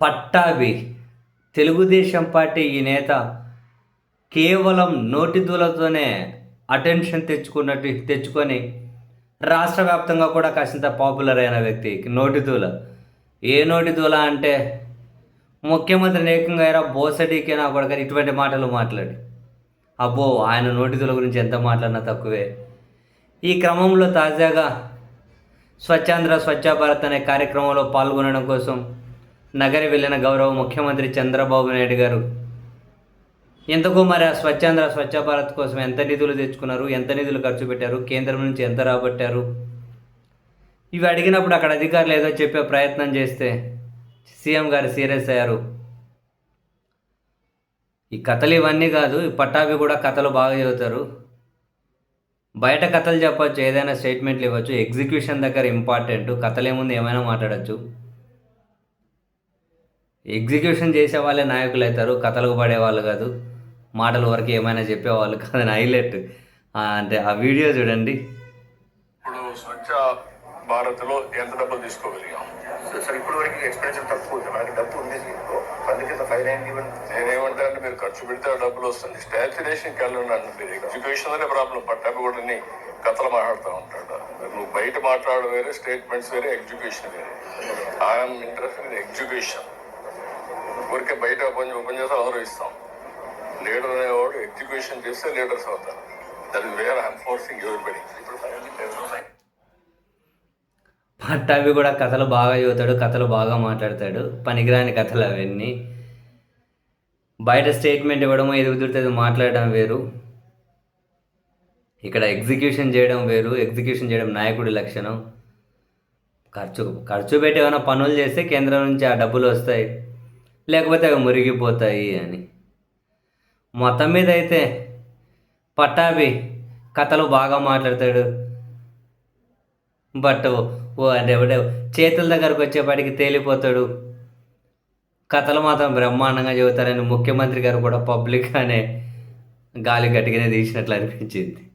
Pattabhi. Telugu Desam party ఈ నేత కేవలం నోటి దూలతోనే అటెన్షన్ తెచ్చుకున్నట్టు తెచ్చుకొని రాష్ట్ర వ్యాప్తంగా కూడా కాసింత పాపులర్ అయిన వ్యక్తి నోటిదూల ఏ నోటిదూల అంటే ముఖ్యమంత్రి ఏకంగా అయినా బోసడికి నా ఇటువంటి మాటలు మాట్లాడి. అబ్బో ఆయన నోటిదూల గురించి ఎంత మాట్లాడినా తక్కువే. ఈ క్రమంలో తాజాగా స్వచ్ఛాంధ్ర స్వచ్ఛ భారత్ అనే కార్యక్రమంలో పాల్గొనడం కోసం నగరి వెళ్ళిన గౌరవ ముఖ్యమంత్రి చంద్రబాబు నాయుడు గారు ఇంతకు మరి ఆ స్వచ్ఛాంధ్ర స్వచ్ఛ భారత్ కోసం ఎంత నిధులు తెచ్చుకున్నారు? ఎంత నిధులు ఖర్చు పెట్టారు? కేంద్రం నుంచి ఎంత రాబట్టారు? ఇవి అడిగినప్పుడు అక్కడ అధికారులు ఏదో చెప్పే ప్రయత్నం చేస్తే సీఎం గారు సీరియస్ అయ్యారు. ఈ కథలు ఇవన్నీ కాదు ఈ పట్టాభి కూడా కథలు బాగా చదువుతారు. బయట కథలు చెప్పచ్చు ఏదైనా స్టేట్మెంట్లు ఇవ్వచ్చు ఎగ్జిక్యూషన్ దగ్గర ఇంపార్టెంట్ కథలు ఏముంది ఏమైనా మాట్లాడచ్చు. ఎగ్జిక్యూషన్ చేసే వాళ్ళే నాయకులు అవుతారు కథలకు పడేవాళ్ళు కాదు మాటల వరకు ఏమైనా చెప్పేవాళ్ళు కాదని హైలైట్. అంటే ఆ వీడియో చూడండి. ఇప్పుడు స్వచ్ఛ భారత్లో ఎంత డబ్బులు తీసుకోగలిగాం? సార్ ఇప్పుడు వరకు ఎక్స్పెన్షన్ తక్కువ ఉంది. మనకి డబ్బు ఉంది దీంట్లో పన్ను కింద ఫైవ్ నైన్టీ వన్ నేనేమంటా అంటే మీరు ఖర్చు పెడితే డబ్బులు వస్తుంది స్టాచ్యురేషన్కి వెళ్ళండి మీరు ఎడ్యుకేషన్ అనే ప్రాబ్లం పట్టాపి కూడా నీ కథలు మాట్లాడుతూ ఉంటాడు నువ్వు బయట మాట్లాడడం వేరే స్టేట్మెంట్స్ వేరే ఎడ్యుకేషన్ వేరే. ఐఎమ్ ఇంట్రెస్ట్ ఇన్ ఎడ్యుకేషన్ ఊరికే బయట పని ఓపెన్ చేస్తే లీడర్ అనేవాడు ఎడ్యుకేషన్ చేస్తే లీడర్స్ అవుతారు. That where I'm forcing everybody. ఇప్పుడు ఫైనల్ పట్టాభి కూడా కథలు బాగా చదువుతాడు కథలు బాగా మాట్లాడతాడు. పనికిరాని కథలు అవన్నీ. బయట స్టేట్మెంట్ ఇవ్వడము ఏది కుదిరితే మాట్లాడడం వేరు. ఇక్కడ ఎగ్జిక్యూషన్ చేయడం వేరు. ఎగ్జిక్యూషన్ చేయడం నాయకుడి లక్షణం. ఖర్చు ఖర్చు పెట్టి ఏమైనా పనులు చేస్తే కేంద్రం నుంచి ఆ డబ్బులు వస్తాయి. లేకపోతే అవి మురిగిపోతాయి అని. మొత్తం మీద అయితే పట్టాభి కథలు బాగా మాట్లాడతాడు. బట్ ఓ అంటే చేతుల దగ్గరకు వచ్చేపాటికి తేలిపోతాడు. కథలు మాత్రం బ్రహ్మాండంగా చెబుతారని ముఖ్యమంత్రి గారు కూడా పబ్లిక్గానే గాలి గట్టిగానే తీసినట్లు అనిపించింది.